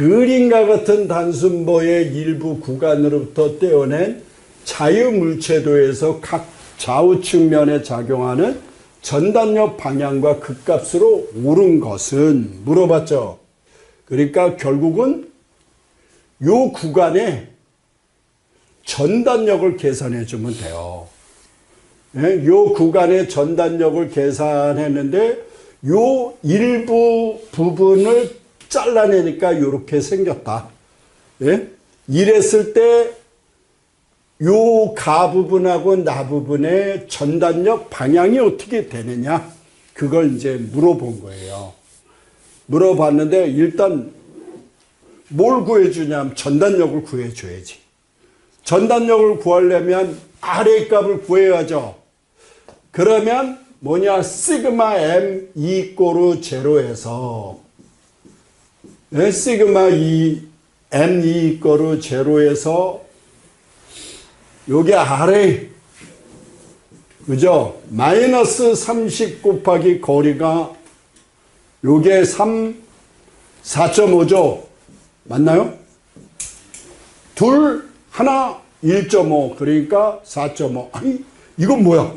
그림과 같은 단순보의 일부 구간으로부터 떼어낸 자유물체도에서 각 좌우 측면에 작용하는 전단력 방향과 극값으로 옳은 것은 물어봤죠. 그러니까 결국은 요 구간에 전단력을 계산해 주면 돼요. 예, 요 구간의 전단력을 계산했는데 요 일부 부분을 잘라내니까 이렇게 생겼다. 예? 이랬을 때 요 가 부분하고 나 부분의 전단력 방향이 어떻게 되느냐? 그걸 이제 물어본 거예요. 물어봤는데 일단 뭘 구해주냐면 전단력을 구해줘야지. 전단력을 구하려면 아래 값을 구해야죠. 그러면 뭐냐 시그마 m 이꼬르 제로에서 네, 시그마 2 m 이꼬르 제로에서 요게 아래 그죠? 마이너스 30 곱하기 거리가 요게 3 4.5죠. 맞나요? 둘 하나 1.5 그러니까 4.5 아니 이건 뭐야?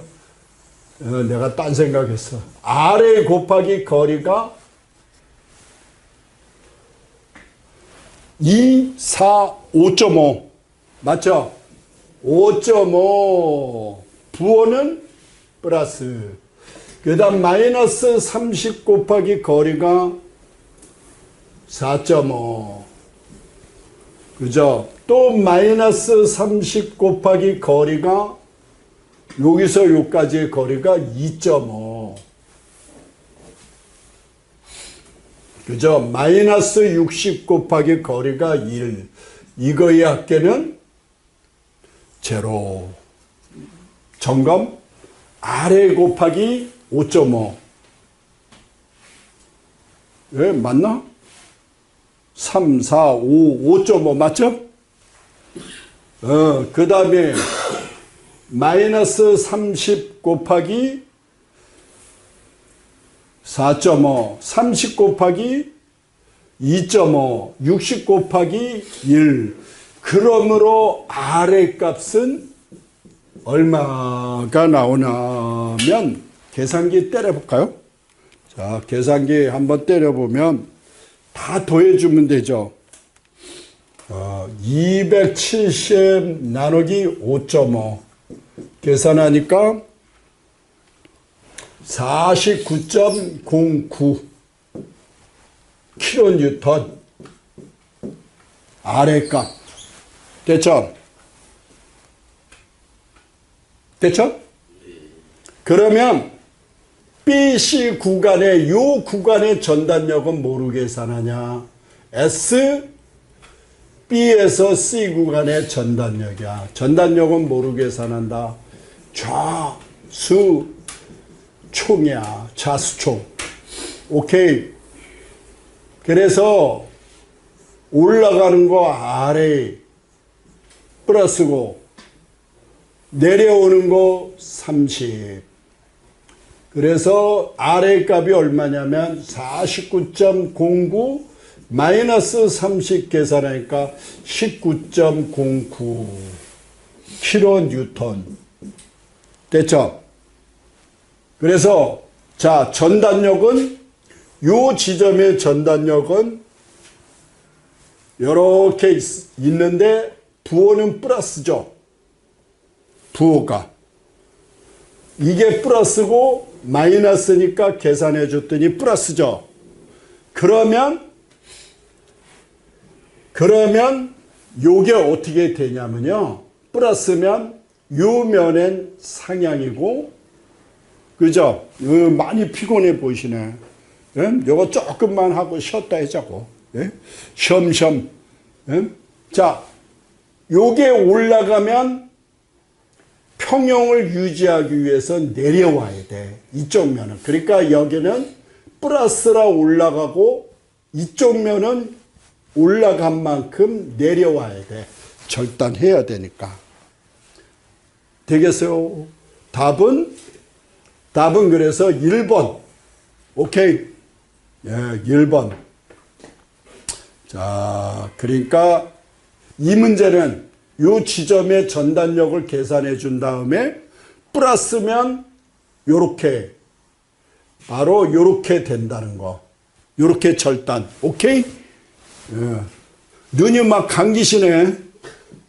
어, 내가 딴 생각했어. 아래 곱하기 거리가 2, 4, 5.5 맞죠? 5.5 부호는 플러스. 그 다음 마이너스 30 곱하기 거리가 4.5 그죠? 또 마이너스 30 곱하기 거리가 여기서 여기까지의 거리가 2.5 그죠? 마이너스 60 곱하기 거리가 1 이거의 합계는 제로 점검 아래 곱하기 5.5왜 맞나? 3, 4, 5, 5.5 맞죠? 어, 그 다음에 마이너스 30 곱하기 4.5, 30 곱하기 2.5, 60 곱하기 1. 그러므로 아래 값은 얼마가 나오냐면 계산기 때려볼까요? 자, 계산기 한번 때려보면 다 더해주면 되죠. 어, 270 나누기 5.5 계산하니까 49.09 킬로뉴턴 아래값 됐죠? 됐죠? 그러면 BC 구간의 요 구간의 전단력은 뭐로 계산하냐? S B에서 C 구간의 전단력이야. 전단력은 뭐로 계산한다? 좌 수 총이야. 좌수총. 오케이. 그래서 올라가는 거 아래 플러스고 내려오는 거 30. 그래서 아래 값이 얼마냐면 49.09 마이너스 30 계산하니까 19.09 킬로 뉴턴 됐죠? 그래서 자 전단력은 요 지점의 전단력은 이렇게 있는데 부호는 플러스죠. 부호가 이게 플러스고 마이너스니까 계산해 줬더니 플러스죠. 그러면 그러면 요게 어떻게 되냐면요. 플러스면 요 면엔 상향이고 그죠? 어, 많이 피곤해 보이시네. 예? 요거 조금만 하고 쉬었다 해자고. 예? 쉬엄쉬엄. 예? 자, 요게 올라가면 평형을 유지하기 위해서 내려와야 돼. 이쪽 면은. 그러니까 여기는 플러스라 올라가고 이쪽 면은 올라간 만큼 내려와야 돼. 절단해야 되니까. 되겠어요? 답은 답은 그래서 1번. 오케이. 예, 1번. 자, 그러니까 이 문제는 요 지점의 전단력을 계산해 준 다음에 플러스면 요렇게 바로 요렇게 된다는 거. 요렇게 절단. 오케이? 예. 눈이 막 감기시네.